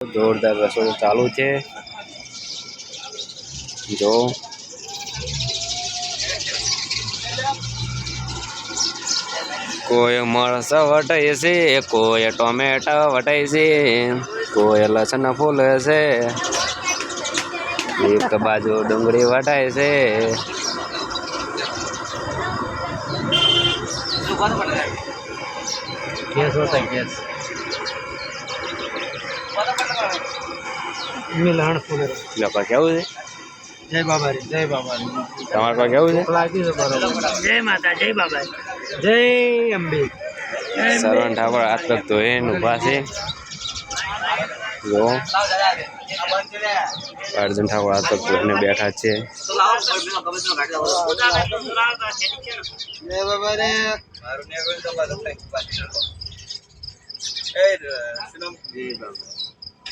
જોરદાર રસોડું ચાલુ છે. જો. કોઈ મરસ વટાય છે કોઈ ટોમેટા વટાય છે કોઈ લસણ ફૂલ છે. એક બાજુ ડુંગળી વટાય છે. ગેસ વટાય ગેસ મિલહણ ફૂલ પાસે કેવું છે? જય બાબારી જય બાબારી. તમારે પાસે કેવું છે? લાગી છે બરાબર જય માતા જય બાબા જય અંબે. સરવણ ઠાકોર આ તક તો એને ઊભા છે. જો. અર્જુન ઠાકોર આ તક તો એને બેઠા છે. જય બાબા રે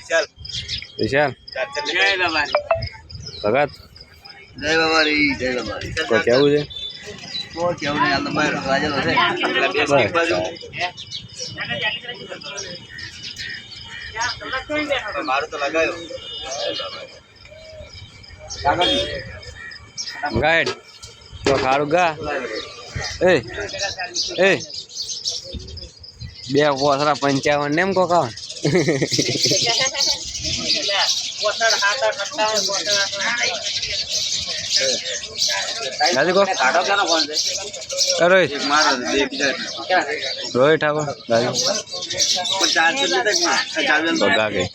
જય બાબારી ભગત? જય કોઈ કેવું છે? કોણ કેવું નહીં આલમ ભાઈ રાજેલો છે. મારું તો લગાયો. ગાઈડ તો ગા. એ એ. બે પોસરા પંચાવન ને એમ કો રોહિત. ઠાકોર ગા ગઈ.